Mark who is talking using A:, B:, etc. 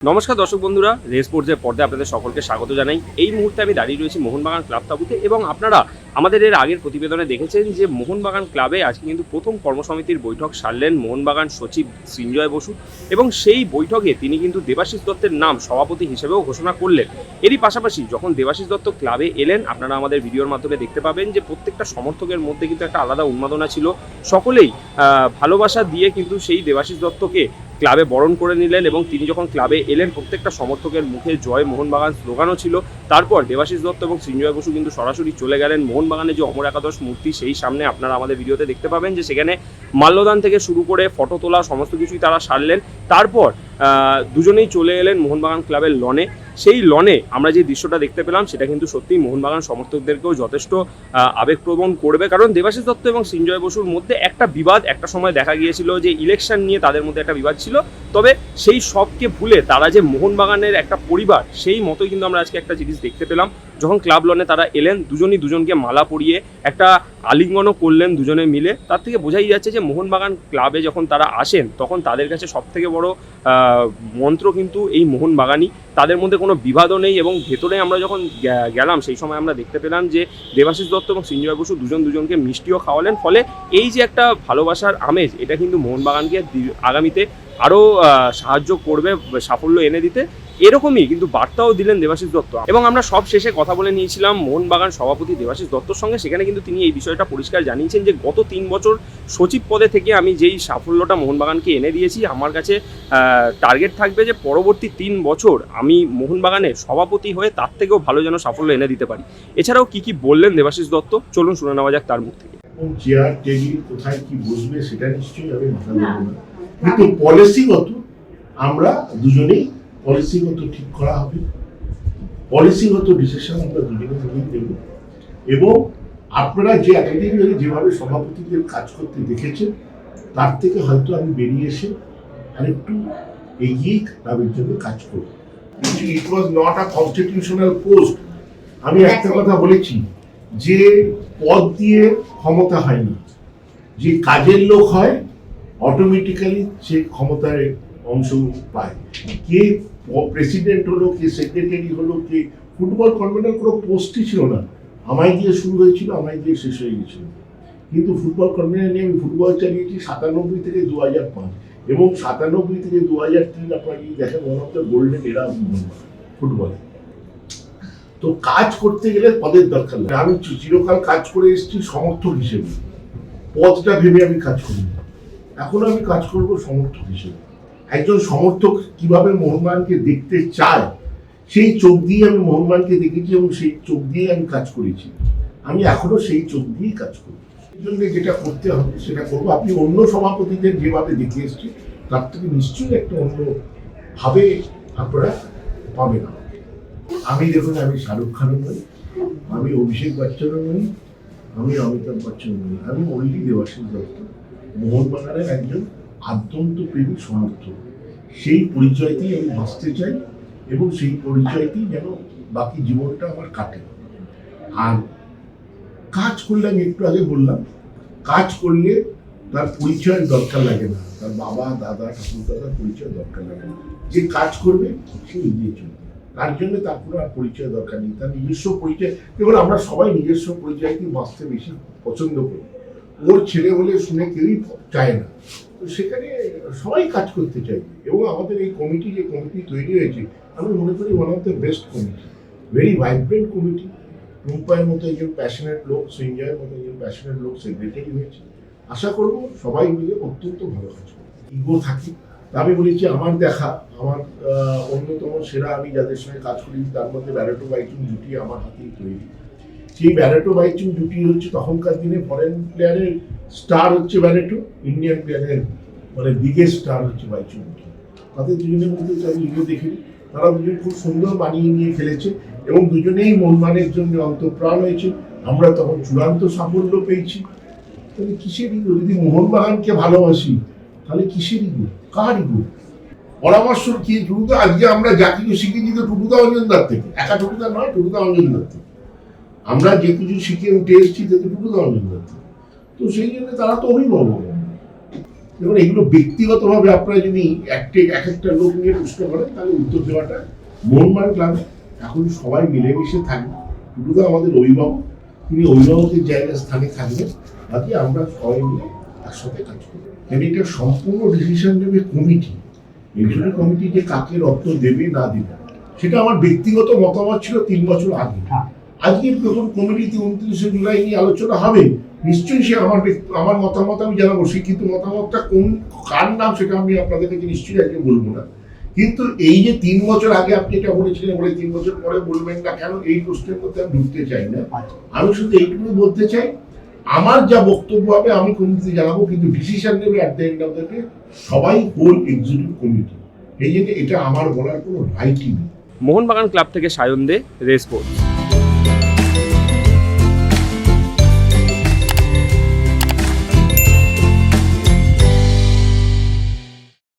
A: নমস্কার দর্শক বন্ধুরা রেস স্পোর্টসের পর্দায় আপনাদের সকলকে স্বাগত জানাই। এই মুহূর্তে আমি দাঁড়িয়ে রয়েছি মোহনবাগান ক্লাব তাবুতে এবং আপনারা আমাদের এর আগের প্রতিবেদনে দেখেছেন যে মোহনবাগান ক্লাবে আজকে কিন্তু প্রথম কর্মসমিতির বৈঠক সারলেন মোহনবাগান সচিব সৃঞ্জয় বসু এবং সেই বৈঠকে তিনি কিন্তু দেবাশিস দত্তের নাম সভাপতি হিসেবেও ঘোষণা করলেন। এরই পাশাপাশি যখন দেবাশিস দত্ত ক্লাবে এলেন, আপনারা আমাদের ভিডিওর মাধ্যমে দেখতে পাবেন যে প্রত্যেকটা সমর্থকের মধ্যে কিন্তু একটা আলাদা উন্মাদনা ছিল। সকলেই ভালোবাসা দিয়ে কিন্তু সেই দেবাশিস দত্তকে ক্লাবে বরণ করে নিলেন এবং তিনি যখন ক্লাবে এলেন, প্রত্যেকটা সমর্থকের মুখে জয় মোহনবাগান স্লোগানও ছিল। তারপর দেবাশিস দত্ত এবং সৃঞ্জয় বসু কিন্তু সরাসরি চলে গেলেন মোহনবাগানের যে অমর একাদশ মূর্তি, সেই সামনে আপনারা আমাদের ভিডিওতে দেখতে পাবেন যে সেখানে মাল্যদান থেকে শুরু করে ফটো তোলা, সমস্ত কিছুই তারা সারলেন। তারপর দুজনেই চলে এলেন মোহনবাগান ক্লাবের লনে। সেই লনে আমরা যে দৃশ্যটা দেখতে পেলাম, সেটা কিন্তু সত্যিই মোহনবাগান সমর্থকদেরকেও যথেষ্ট আবেগপ্রবণ করবে। কারণ দেবাশিস দত্ত এবং সৃঞ্জয় বসুর মধ্যে একটা বিবাদ একটা সময় দেখা গিয়েছিল যে ইলেকশন নিয়ে তাদের মধ্যে একটা বিবাদ ছিল। তবে সেই সবকে ভুলে তারা যে মোহনবাগানের একটা পরিবার, সেই মতোই কিন্তু আমরা আজকে একটা জিনিস দেখতে পেলাম। যখন ক্লাব লনে তারা এলেন, দুজনই দুজনকে মালা পরিয়ে একটা আলিঙ্গনও করলেন দুজনে মিলে। তার থেকে বোঝাই যাচ্ছে যে মোহনবাগান ক্লাবে যখন তারা আসেন, তখন তাদের কাছে সব থেকে বড় মন্ত্র কিন্তু এই মোহনবাগানই। তাদের মধ্যে কোনো বিবাদও নেই এবং ভেতরে আমরা যখন গেলাম, সেই সময় আমরা দেখতে পেলাম যে দেবাশিস দত্ত এবং সঞ্জয় বসু দুজন দুজনকে মিষ্টিও খাওয়ালেন। ফলে এই যে একটা ভালোবাসার আমেজ, এটা কিন্তু মোহনবাগানকে আগামীতে আরও সাহায্য করবে, সাফল্য এনে দিতে। এরকমই কিন্তু বার্তাও দিলেন দেবাশিস দত্ত। এবং আমরা সব শেষে কথা বলে নিয়েছিলাম মোহনবাগান সভাপতি দেবাশিস দত্তর সঙ্গে। সেখানে কিন্তু তিনি এই বিষয়টা পরিষ্কার জানিয়েছেন যে গত তিন বছর সচিব পদে থেকে আমি যেই সাফল্যটা মোহনবাগানকে এনে দিয়েছি আমার কাছে টার্গেট থাকবে যে পরবর্তী তিন বছর আমি মোহনবাগানের সভাপতি হয়ে তার থেকেও ভালো যেন সাফল্য এনে দিতে পারি। এছাড়াও কি কি বললেন দেবাশিস দত্ত? চলুন শুনে নেওয়া যাক তার মুখ থেকে।
B: চেয়ার টেবিল কোথায় কি বসবে সেটা নিশ্চয়ই আমি মাথা কিন্তু পলিসিগত আমরা দুজনেই পলিসিগত ঠিক করা হবে। পলিসিগত ডিসিশন আমরা দুজনে মিলেই দেব এবং আপনারা যে এতদিন ধরে যেভাবে সভাপতিদের কাজ করতে দেখেছেন তার থেকে হয়তো আমি বেরিয়ে এসে আরেকটু এগিয়ে ক্লাবের জন্য কাজ করব। It was not a constitutional post আমি একটা কথা বলেছি যে পদ দিয়ে ক্ষমতা হয় না। যে কাজের লোক হয় অটোমেটিক্যালি সে ক্ষমতার অংশ পায়। কে প্রেসিডেন্ট হলো কে সেক্রেটারি হলো কে ফুটবল কনভেনার কোনো পোস্টই ছিল না। আমায় দিয়ে শুরু হয়েছিল, আমায় দিয়ে শেষ হয়ে গেছিল কিন্তু ফুটবল কনভেনার নিয়ে আমি ফুটবল চালিয়েছি সাতানব্বই থেকে দু হাজার পাঁচ। এবং সাতানব্বই থেকে দু হাজার তিন আপনারা যদি দেখেন ওয়ান অফ দ্য গোল্ডেন এরা ফুটবলে তো কাজ করতে গেলে পদের দরকার লাগে আমি চিরকাল কাজ করে এসেছি সমর্থক হিসেবে। পদটা ভেবে আমি কাজ করি। এখন আমি কাজ করব সমর্থক হিসেবে। একজন সমর্থক কীভাবে মোহনবাগানকে দেখতে চায়, সেই চোখ দিয়ে আমি মোহনবাগানকে দেখেছি এবং সেই চোখ দিয়ে আমি কাজ করেছি। আমি এখনও সেই চোখ দিয়েই কাজ করি। এই জন্য যেটা করতে হবে, সেটা করব। আপনি অন্য সভাপতিদের যেভাবে দেখে এসছি তার থেকে নিশ্চয়ই একটা অন্য ভাবে আপনারা পাবেন আমি দেখুন, আমি শাহরুখ খানও নই, আমি অভিষেক বচ্চনও নই, আমি অমিতাভ বচ্চন নই, আমি অনলি দেবাশিস দত্ত, মোহনবাগানের একজন আদ্যন্ত প্রেমী সমর্থক সেই পরিচয়তেই আমি বাঁচতে চাই এবং সেই পরিচয়তেই যেন বাকি জীবনটা আমার কাটে। আর কাজ করলে আমি একটু আগে বললাম, কাজ করলে তার পরিচয়ের দরকার লাগে না। তার বাবা, দাদা, ঠাকুর দাদার পরিচয় দরকার লাগে না। যে কাজ করবে, সে এগিয়ে চলবে। তার জন্য তার কোনো আর পরিচয় দরকার নেই। তার নিজস্ব পরিচয় দেখুন আমরা সবাই নিজস্ব পরিচয়কেই বাঁচতে বেশি পছন্দ করি। ওর ছেলে বলে শুনে কেউই চায় না। তো সেখানে সবাই কাজ করতে চাইবে এবং আমাদের এই কমিটি যে কমিটি তৈরি হয়েছে, আমি মনে করি one of the best committee very vibrant committee রূপায়ের মতো একজন প্যাশনেট লোক সঞ্জয়ের মতো একজন প্যাশনেট লোক সেক্রেটারি হয়েছে। আশা করব সবাই মিলে অত্যন্ত ভালো কাজ করবে। ইগো থাকে। আমি বলেছি, আমার দেখা, আমার অন্যতম সেরা আমি যাদের সঙ্গে কাজ করি, তার মধ্যে ব্যারেটো বাইকিং জুটি আমার হাতেই তৈরি। সেই ব্যারেটো বাইচুং জুটি হচ্ছে, তখনকার দিনে ফরেন প্লেয়ারের স্টার হচ্ছে ব্যারেটো ইন্ডিয়ান প্লেয়ারের মানে বিগেস্ট স্টার হচ্ছে বাইচুং তাদের দুজনের মধ্যে আমি ইগো দেখিনি, তারা দুজন খুব সুন্দর মানিয়ে নিয়ে খেলেছে এবং দুজনেই মনমানের জন্য অন্তপ্রাণ হয়েছে। আমরা তখন চূড়ান্ত সাফল্য পেয়েছি। তাহলে কিসের ইগো যদি মোহনবাগানকে ভালোবাসি, তাহলে কিসের ইগো কার ইগো পরামর্শ কি, টুটুদা? আজকে আমরা যা কিছু শিখেছি তো টুটুদা অঞ্জনদার থেকে। একা টুটুদা নয়, টুটুদা অঞ্জনদার থেকে। আমরা যে কিছু শিখে উঠে এসেছি তো টুটুদা অঞ্জনদার তো সেই জন্য তারা তো অভিভাবক। দেখুন, এগুলো ব্যক্তিগতভাবে আপনারা যদি একটা, এক একটা লোক নিয়ে প্রশ্ন করেন, তাহলে উত্তর দেওয়াটা মন মোহনবাগান ক্লাবে এখন সবাই মিলেমিশে থাকবে। টুটুদা আমাদের অভিভাবক, তিনি অভিভাবকের জায়গায়, স্থানে থাকবেন। বাকি আমরা সবাই মিলে একসাথে কাজ করব। এবং এটা সম্পূর্ণ ডিসিশন নেবে কমিটি এক্সিকিউটিভ কমিটি যে কাকে রক্ত দেবে না দেবে, সেটা আমার ব্যক্তিগত মতামত ছিল তিন বছর আগে।
C: হ্যাঁ।
B: আজকে যখন কমিটিতে উনত্রিশে জুলাই নিয়ে আলোচনা হবে নিশ্চয়ই সে আমার ব্যক্তি- আমার মতামত আমি জানাব। সে কিন্তু মতামতটা কোন কার নাম সেটা আমি আপনাদের থেকে নিশ্চয়ই আজকে বলব না। কিন্তু এই যে তিন বছর আগে আপনি এটা বলেছিলেন বলে তিন বছর পরে বলবেন না কেন এই প্রশ্নের মধ্যে আমি ঢুকতে চাই না।
C: আচ্ছা।
B: আমি শুধু এইটুকু বলতে চাই আমার যা বক্তব্য হবে আমি কমিটিতে জানাব কিন্তু ডিসিশন নেবে at the end of the day সবাই হোল এক্সিকিউটিভ কমিটি এই জন্য এটা আমার বলার কোনো রাইটই নেই।
A: মোহনবাগান ক্লাব থেকে সায়ন দে রেসপোর্ট